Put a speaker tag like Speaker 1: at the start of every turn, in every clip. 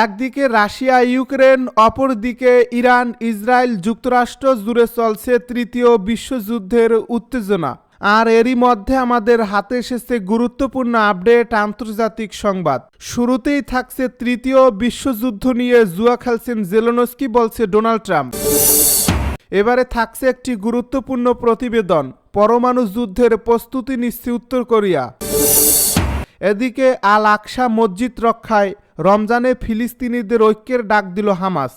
Speaker 1: একদিকে Russia, Ukraine, অপরদিকে Iran, Israel যুক্তরাষ্ট্র জুড়ে চলছে তৃতীয় বিশ্বযুদ্ধের উত্তেজনা। আর এরই মধ্যে আমাদের হাতে এসেছে গুরুত্বপূর্ণ আপডেট, আন্তর্জাতিক সংবাদ। শুরুতেই থাকছে তৃতীয় বিশ্বযুদ্ধ নিয়ে জুয়া খেলছেন জেলোনস্কি, বলছে ডোনাল্ড ট্রাম্প। এবারে থাকছে একটি গুরুত্বপূর্ণ প্রতিবেদন, পরমাণু যুদ্ধের প্রস্তুতি নিচ্ছে উত্তর কোরিয়া। এদিকে আল আকসা মসজিদ রক্ষায় রমজানে ফিলিস্তিনিদের ঐক্যের ডাক দিল হামাস।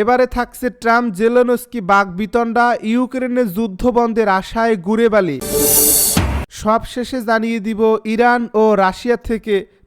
Speaker 1: এবারে থাকছে ট্রাম্প, জেলোনস্কি বাঘ বিতণ্ডা ইউক্রেনে যুদ্ধ বন্ধের আশায় গুড়ে বালি সবশেষে জানিয়ে দিব, ইরান ও রাশিয়া থেকে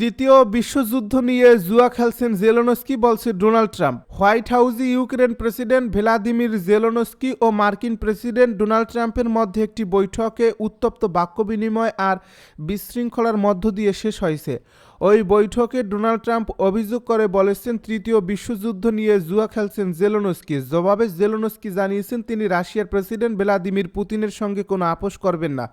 Speaker 1: তৃতীয় বিশ্বযুদ্ধ নিয়ে জুয়া খেলছেন জেলোনস্কি বলছে ডোনাল্ড ট্রাম্প। হোয়াইট হাউসে ইউক্রেন প্রেসিডেন্ট ভ্লাদিমির জেলোনস্কি ও মার্কিন প্রেসিডেন্ট ডোনাল্ড ট্রাম্পের মধ্যে একটি বৈঠকে উত্তপ্ত বাক্য বিনিময় আর বিশৃঙ্খলার মধ্য দিয়ে শেষ হয়েছে। ওই বৈঠকে ডোনাল্ড ট্রাম্প অভিযোগ করে বলেছেন, তৃতীয় বিশ্বযুদ্ধ নিয়ে জুয়া খেলছেন জেলোনস্কি। জবাবে জেলোনস্কি জানিয়েছেন, তিনি রাশিয়ার প্রেসিডেন্ট ভ্লাদিমির পুতিনের সঙ্গে কোনো আপোষ করবেন না।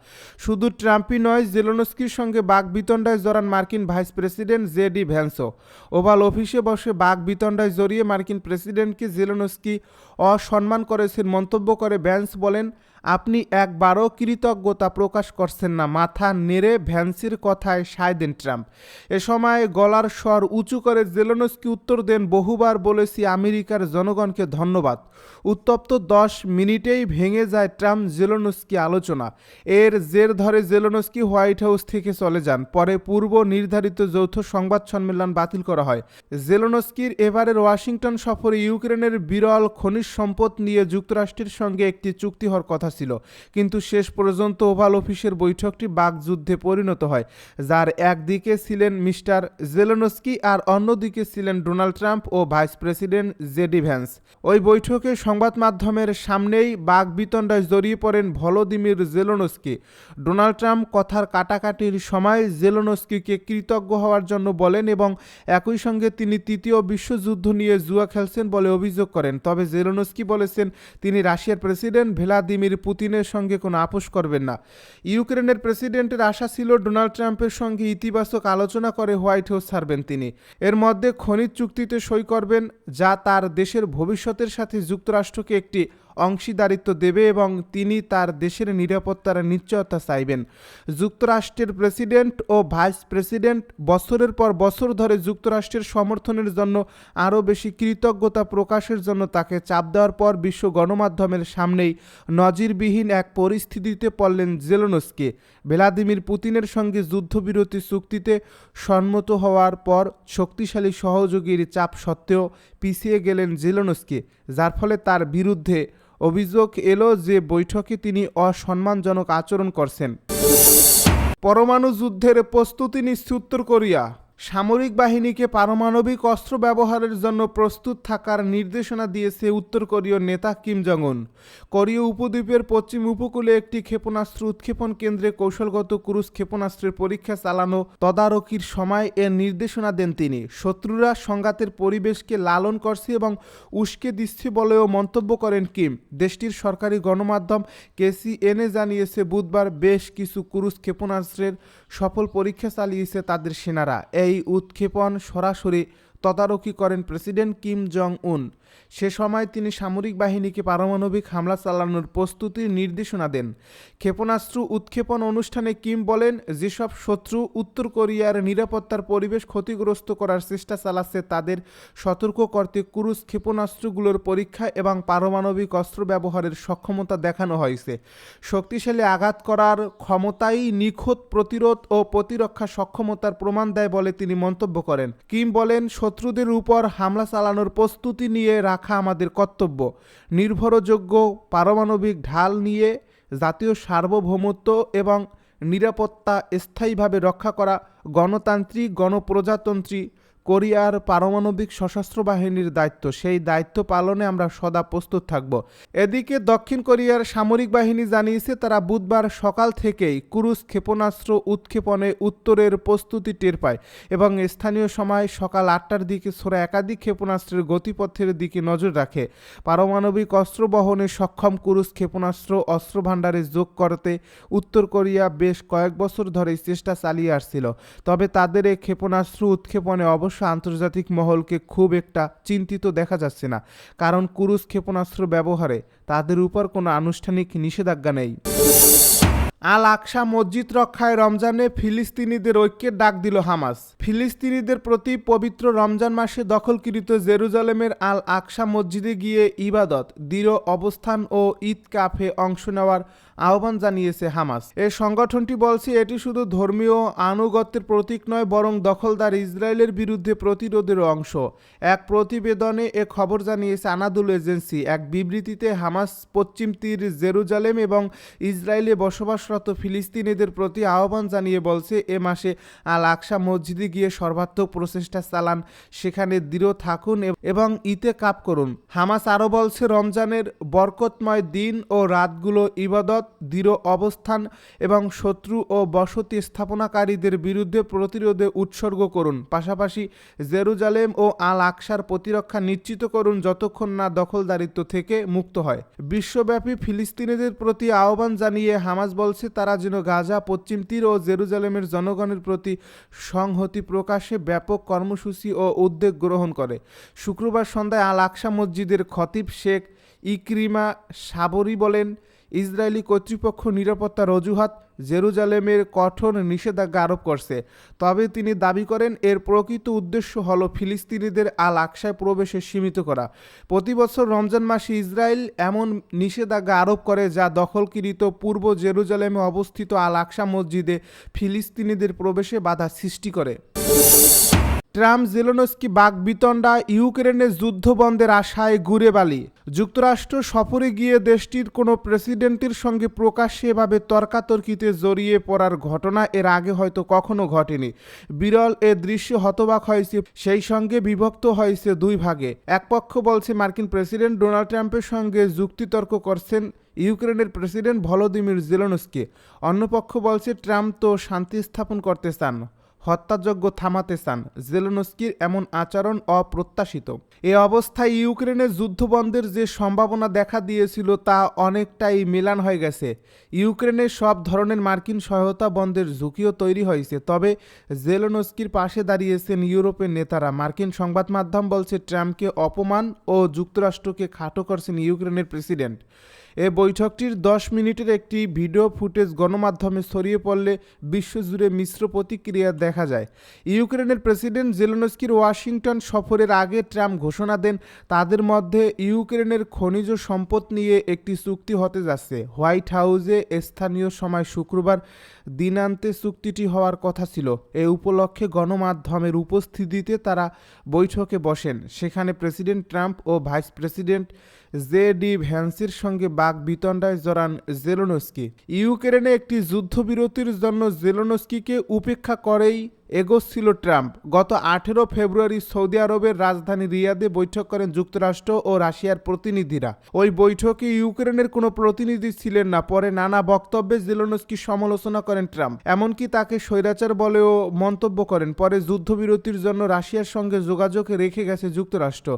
Speaker 1: শুধু ট্রাম্পই নয়, জেলোনস্কির সঙ্গে বাঘ বিতণ্ডায় জড়ান মার্কিন ভাইস প্রেসিডেন্ট জে ডি ভ্যান্সও ওভাল অফিসে বসে বাঘ বিতণ্ডায় জড়িয়ে মার্কিন প্রেসিডেন্টকে জেলোনস্কি অসম্মান করেছেন, মন্তব্য করে ভ্যান্স বলেন আপনি একবারও কৃতজ্ঞতা প্রকাশ করছেন না। মাথা নেড়ে ভ্যান্সির কথায় সায় দেন ট্রাম্প। এ সময় গলার স্বর উঁচু করে জেলোনস্কি উত্তর দেন, বহুবার বলেছি আমেরিকার জনগণকে ধন্যবাদ। উত্তপ্ত দশ মিনিটেই ভেঙে যায় ট্রাম্প জেলোনস্কি আলোচনা। এর জের ধরে জেলোনস্কি হোয়াইট হাউস থেকে চলে যান। পরে পূর্ব নির্ধারিত যৌথ সংবাদ সম্মেলন বাতিল করা হয়। জেলোনস্কির এবারের ওয়াশিংটন সফরে ইউক্রেনের বিরল খনিজ সম্পদ নিয়ে যুক্তরাষ্ট্রের সঙ্গে একটি চুক্তি হওয়ার কথা ছিল। কিন্তু শেষ পর্যন্ত ওভাল অফিসের বৈঠকটি বাকযুদ্ধে পরিণত হয়, যার একদিকে ছিলেন মিস্টার জেলোনস্কি আর অন্যদিকে ছিলেন ডোনাল্ড ট্রাম্প ও ভাইস প্রেসিডেন্ট জেডি ভ্যান্স। ওই বৈঠকে সংবাদ মাধ্যমের সামনেই বাঘ বিতণ্ডায় জড়িয়ে পড়েন ভলোদিমির জেলোনস্কি। ডোনাল্ড ট্রাম্প কথার কাটাকাটির সময় জেলোনস্কিকে কৃতজ্ঞ হওয়ার জন্য বলেন এবং একই সঙ্গে তিনি তৃতীয় বিশ্বযুদ্ধ নিয়ে জুয়া খেলছেন বলে অভিযোগ করেন। তবে জেলোনস্কি বলেছেন, তিনি রাশিয়ার প্রেসিডেন্ট ভ্লাদিমির পুতিনের সঙ্গে কোনো আপোষ করবেন না। ইউক্রেনের প্রেসিডেন্টের আশা ছিল ডোনাল্ড ট্রাম্পের সঙ্গে ইতিবাচক আলোচনা করে হোয়াইট হাউস ছাড়বেন তিনি। এর মধ্যে খনিজ চুক্তিতে সই করবেন, যা তার দেশের ভবিষ্যতের সাথে যুক্তরাষ্ট্রকে একটি অংশীদারিত্ব দেবে এবং তিনি তার দেশের নিরাপত্তার নিশ্চয়তা চাইবেন। যুক্তরাষ্ট্রের প্রেসিডেন্ট ও ভাইস প্রেসিডেন্ট বছরের পর বছর ধরে যুক্তরাষ্ট্রের সমর্থনের জন্য আরও বেশি কৃতজ্ঞতা প্রকাশের জন্য তাকে চাপ দেওয়ার পর বিশ্ব গণমাধ্যমের সামনেই নজিরবিহীন এক পরিস্থিতিতে পড়লেন জেলোনস্কি। ভ্লাদিমির পুতিনের সঙ্গে যুদ্ধবিরতি চুক্তিতে সম্মত হওয়ার পর শক্তিশালী সহযোগীর চাপ সত্ত্বেও পিছিয়ে গেলেন জেলোনস্কি, যার ফলে তার বিরুদ্ধে অভিযোগ এলো যে বৈঠকে তিনি অসম্মানজনক আচরণ করছেন। পরমাণু যুদ্ধের প্রস্তুতি নিচ্ছে উত্তর কোরিয়া। সামরিক বাহিনীকে পারমাণবিক অস্ত্র ব্যবহারের জন্য প্রস্তুত থাকার নির্দেশনা দিয়েছে উত্তর কোরীয় নেতা কিম জং কোরীয় উপদ্বীপের পশ্চিম উপকূলে একটি ক্ষেপণাস্ত্র উৎক্ষেপণ কেন্দ্রে কৌশলগত ক্রুজ ক্ষেপণাস্ত্রের পরীক্ষা চালানো তদারকির সময় এর নির্দেশনা দেন তিনি। শত্রুরা সংঘাতের পরিবেশকে লালন করছে এবং উস্কে দিচ্ছে বলেও মন্তব্য করেন কিম। দেশটির সরকারি গণমাধ্যম কেসিএনএ জানিয়েছে, বুধবার বেশ কিছু ক্রুজ ক্ষেপণাস্ত্রের সফল পরীক্ষা চালিয়েছে তাদের সেনারা। এই উৎক্ষেপণ সরাসরি তদারকি করেন প্রেসিডেন্ট কিম জং উন সে সময় তিনি সামরিক বাহিনীকে পারমাণবিক হামলা চালানোর প্রস্তুতির নির্দেশনা দেন। ক্ষেপণাস্ত্র উৎক্ষেপণ অনুষ্ঠানে কিম বলেন, যেসব শত্রু উত্তর কোরিয়ার নিরাপত্তার পরিবেশ ক্ষতিগ্রস্ত করার চেষ্টা চালাচ্ছে, তাদের সতর্ক করতে ক্রুজ ক্ষেপণাস্ত্রগুলোর পরীক্ষা এবং পারমাণবিক অস্ত্র ব্যবহারের সক্ষমতা দেখানো হয়েছে। শক্তিশালী আঘাত করার ক্ষমতাই নিখুঁত প্রতিরোধ ও প্রতিরক্ষা সক্ষমতার প্রমাণ দেয় বলে তিনি মন্তব্য করেন। কিম বলেন শত্রুদের উপর হামলা চালানোর প্রস্তুতি নিয়ে রাখা আমাদের কর্তব্য। নির্ভরযোগ্য পারমাণবিক ঢাল নিয়ে জাতীয় সার্বভৌমত্ব এবং নিরাপত্তা স্থায়ীভাবে রক্ষা করা গণতান্ত্রিক গণপ্রজাতন্ত্রী কোরিয়ার পারমাণবিক সশস্ত্র বাহিনীর দায়িত্ব। সেই দায়িত্ব পালনে আমরা সদা প্রস্তুত থাকব। এদিকে দক্ষিণ কোরিয়ার সামরিক বাহিনী জানিয়েছে, তারা বুধবার সকাল থেকেই ক্রুজ ক্ষেপণাস্ত্র উৎক্ষেপণে উত্তরের প্রস্তুতি টের পায় এবং স্থানীয় সময় সকাল আটটার দিকে ছোড়া একাধিক ক্ষেপণাস্ত্রের গতিপথের দিকে নজর রাখে। পারমাণবিক অস্ত্র বহনে সক্ষম ক্রুজ ক্ষেপণাস্ত্র অস্ত্র ভাণ্ডারে যোগ করতে উত্তর কোরিয়া বেশ কয়েক বছর ধরেই চেষ্টা চালিয়ে আসছিল। তবে তাদের এই ক্ষেপণাস্ত্র উৎক্ষেপণে অবশ্য আন্তর্জাতিক মহলকে খুব একটা চিন্তিত দেখা যাচ্ছে না, কারণ ক্রুজ ক্ষেপণাস্ত্র ব্যবহারে তাদের উপর কোনো আনুষ্ঠানিক নিষেধাজ্ঞা নেই। আল আকসা মসজিদ রক্ষায় রমজানে ফিলিস্তিনিদের ঐক্যের ডাক দিল হামাস। ফিলিস্তিনিদের প্রতি পবিত্র রমজান মাসে দখলকৃত জেরুজালেমের আল আকসা মসজিদে গিয়ে ইবাদত, দৃঢ় অবস্থান ও ঈদ কাফে অংশ নেওয়ার আহ্বান জানিয়েছে হামাস। এই সংগঠনটি বলছে, এটি শুধু ধর্মীয় আনুগত্যের প্রতীক নয়, বরং দখলদার ইসরায়েলের বিরুদ্ধে প্রতিরোধের অংশ। এক প্রতিবেদনে এ খবর জানিয়েছে, আনাদুল এজেন্সি এক বিবৃতিতে হামাস পশ্চিম তীর জেরুজালেম এবং ইসরায়েলে বসবাসরত ফিলিস্তিনিদের প্রতি আহ্বান জানিয়ে বলছে, এ মাসে আল আকসা মসজিদে গিয়ে সর্বাত্মক প্রচেষ্টা চালান, সেখানে দৃঢ় থাকুন এবং ইতে কাপ করুন। হামাস আরও বলছে, রমজানের বরকতময় দিন ও রাতগুলো ইবাদত, দৃঢ় অবস্থান এবং শত্রু ও বসতি স্থাপনাকারীদের বিরুদ্ধে প্রতিরোধে উৎসর্গ করুন। পাশাপাশি জেরুজালেম ও আল আকসার প্রতিরক্ষা নিশ্চিত করুন যতক্ষণ না দখলদারিত্ব থেকে মুক্ত হয়। বিশ্বব্যাপী ফিলিস্তিনিদের প্রতি আহ্বান জানিয়ে হামাস বলছে তারা যেন গাজা, পশ্চিম তীর ও জেরুজালেমের জনগণের প্রতি সংহতি প্রকাশে ব্যাপক কর্মসূচি ও উদ্যোগ গ্রহণ করে। শুক্রবার সন্ধ্যায় আল আকসা মসজিদের খতিব শেখ ইকরিমা সাবরি বলেন, ইসরায়েলি কর্তৃপক্ষ নিরাপত্তার অজুহাত জেরুজালেমের কঠোর নিষেধাজ্ঞা আরোপ করছে। তবে তিনি দাবি করেন, এর প্রকৃত উদ্দেশ্য হল ফিলিস্তিনিদের আল আকসায় প্রবেশে সীমিত করা। প্রতি বছর রমজান মাসে ইসরায়েল এমন নিষেধাজ্ঞা আরোপ করে যা দখলকৃত পূর্ব জেরুজালেমে অবস্থিত আল আকসা মসজিদে ফিলিস্তিনিদের প্রবেশে বাধা সৃষ্টি করে। ট্রাম্প জেলোনস্কি বাগবিতণ্ডা ইউক্রেনের যুদ্ধ বন্ধের আশায় ঘুরে বালি। যুক্তরাষ্ট্র সফরে গিয়ে দেশটির কোনো প্রেসিডেন্টের সঙ্গে প্রকাশ্যে এভাবে তর্কাতর্কিতে জড়িয়ে পড়ার ঘটনা এর আগে হয়তো কখনো ঘটেনি। বিরল এ দৃশ্য হতবাক হয়েছে, সেই সঙ্গে বিভক্ত হয়েছে দুই ভাগে। এক পক্ষ বলছে মার্কিন প্রেসিডেন্ট ডোনাল্ড ট্রাম্পের সঙ্গে যুক্তিতর্ক করছেন ইউক্রেনের প্রেসিডেন্ট ভলোদিমির জেলোনস্কি। অন্য পক্ষ বলছে ট্রাম্প তো শান্তি স্থাপন করতে চান। হত্যাযজ্ঞ থামাতে চান। জেলেনস্কির এমন আচরণ অপ্রত্যাশিত। এ অবস্থায় ইউক্রেনের যুদ্ধবন্ধের যে সম্ভাবনা দেখা দিয়েছিল তা অনেকটাই মেলান হয়ে গেছে। ইউক্রেনের সব ধরনের মার্কিন সহায়তা বন্ধের ঝুঁকিও তৈরি হয়েছে। তবে জেলেনস্কির পাশে দাঁড়িয়েছেন ইউরোপের নেতারা। মার্কিন সংবাদ মাধ্যম বলছে, ট্রাম্পকে অপমান ও যুক্তরাষ্ট্রকে খাটো করছেন ইউক্রেনের প্রেসিডেন্ট। এ বৈঠকটির দশ মিনিটের একটি ভিডিও ফুটেজ গণমাধ্যমে ছড়িয়ে পড়লে বিশ্বজুড়ে মিশ্র প্রতিক্রিয়া দেখা যায়। ইউক্রেনের প্রেসিডেন্ট জেলেনস্কির ওয়াশিংটন সফরের আগে ট্রাম্প ঘোষণা দেন, তাদের মধ্যে ইউক্রেনের খনিজ সম্পদ নিয়ে একটি চুক্তি হতে যাচ্ছে। হোয়াইট হাউসে স্থানীয় সময় শুক্রবার দিনান্তে চুক্তিটি হওয়ার কথা ছিল। এ উপলক্ষে গণমাধ্যমের উপস্থিতিতে তারা বৈঠকে বসেন। সেখানে প্রেসিডেন্ট ট্রাম্প ও ভাইস প্রেসিডেন্ট জে ডি ভ্যান্সির সঙ্গে বাঘ বিতণ্ডায় জড়ান জেলোনস্কি। ইউক্রেনে একটি যুদ্ধবিরতির জন্য জেলোনস্কিকে উপেক্ষা করেই এগোচ্ছিল ট্রাম্প। গত আঠেরো ফেব্রুয়ারি সৌদি আরবের রাজধানী রিয়াদে বৈঠক করেন যুক্তরাষ্ট্র ও রাশিয়ার প্রতিনিধিরা। ওই বৈঠকে ইউক্রেনের কোনো প্রতিনিধি ছিলেন না, পরে নানা বক্তব্যে জেলোনস্কি সমালোচনা করেন ট্রাম্প। এমনকি তাকে স্বৈরাচার বলেও মন্তব্য করেন, পরে যুদ্ধবিরতির জন্য রাশিয়ার সঙ্গে যোগাযোগ রেখে গেছে যুক্তরাষ্ট্র।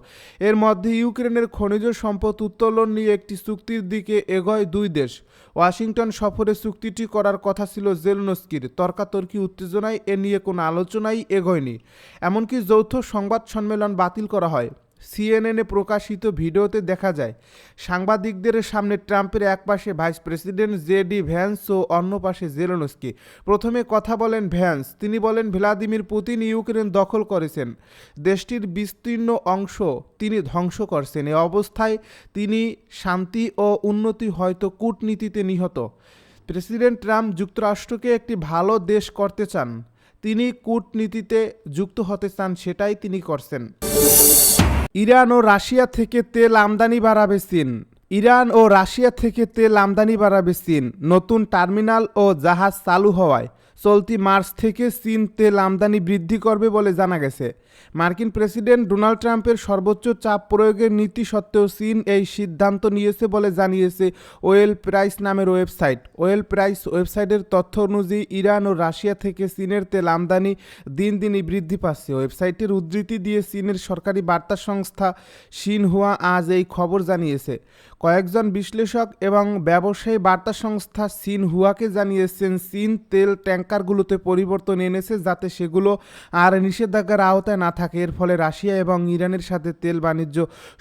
Speaker 1: এর মধ্যে ইউক্রেনের খনিজ সম্পদ উত্তোলন নিয়ে একটি চুক্তির দিকে এগোয় দুই দেশ। ওয়াশিংটন সফরে চুক্তিটি করার কথা ছিল জেলনস্কির। তর্কাতর্কি, উত্তেজনায় এ নিয়ে কোনো আলোচনাই এগোয়নি। এমনকি যৌথ সংবাদ সম্মেলন বাতিল করা হয়। সিএনএনে প্রকাশিত ভিডিওতে দেখা যায়, সাংবাদিকদের সামনে ট্রাম্পের এক পাশে vice president J D Vance ও অন্য পাশে জেলেনস্কি। প্রথমে কথা বলেন ভ্যান্স। তিনি বলেন, ভ্লাদিমির পুতিন ইউক্রেন দখল করেছেন। দেশটির বিস্তীর্ণ অংশ তিনি ধ্বংস করছেন। এ অবস্থায় তিনি শান্তি ও উন্নতি হয়তো কূটনীতিতে নিহত। প্রেসিডেন্ট ট্রাম্প যুক্তরাষ্ট্রকে একটি ভালো দেশ করতে চান। তিনি কূটনীতিতে যুক্ত হতে চান, সেটাই তিনি করছেন। ইরান ও রাশিয়া থেকে তেল আমদানি বাড়াবে চীন। ইরান ও রাশিয়া থেকে তেল আমদানি বাড়াবে চীন। নতুন টার্মিনাল ও জাহাজ চালু হওয়ায় চলতি মার্চ থেকে চীন তেল আমদানি বৃদ্ধি করবে বলে জানা গেছে। মার্কিন প্রেসিডেন্ট ডোনাল্ড ট্রাম্পের সর্বোচ্চ চাপ প্রয়োগের নীতি সত্ত্বেও চীন এই সিদ্ধান্ত নিয়েছে বলে জানিয়েছে ওয়েল প্রাইস নামের ওয়েবসাইট। ওয়েল প্রাইস ওয়েবসাইটের তথ্য অনুযায়ী ইরান ও রাশিয়া থেকে চীনের তেল আমদানি দিন দিনই বৃদ্ধি পাচ্ছে। ওয়েবসাইটের উদ্ধৃতি দিয়ে চীনের সরকারি বার্তা সংস্থা সিনহুয়া আজ এই খবর জানিয়েছে। কয়েকজন বিশ্লেষক এবং ব্যবসায়ী বার্তা সংস্থা সিন হুয়াকে জানিয়েছেন, চীন তেল ট্যাঙ্কারগুলোতে পরিবর্তন এনেছে যাতে সেগুলো আর নিষেধাজ্ঞার আওতায় না থাকে। এর ফলে রাশিয়া এবং ইরানের সাথে তেল বাণিজ্য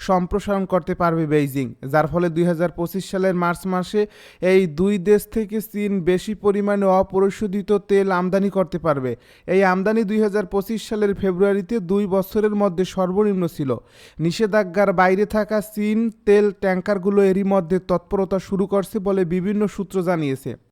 Speaker 1: সম্প্রসারণ করতে পারবে বেইজিং। যার ফলে দুই হাজার পঁচিশ সালের মার্চ মাসে এই দুই দেশ থেকে চীন বেশি পরিমাণে অপরিশোধিত তেল আমদানি করতে পারবে। এই আমদানি দুই হাজার পঁচিশ সালের ফেব্রুয়ারিতে দুই বছরের মধ্যে সর্বনিম্ন ছিল। নিষেধাজ্ঞার বাইরে থাকা চীন তেল ট্যাঙ্কারগুলো এরই মধ্যে তৎপরতা শুরু করছে বলে বিভিন্ন সূত্র জানিয়েছে।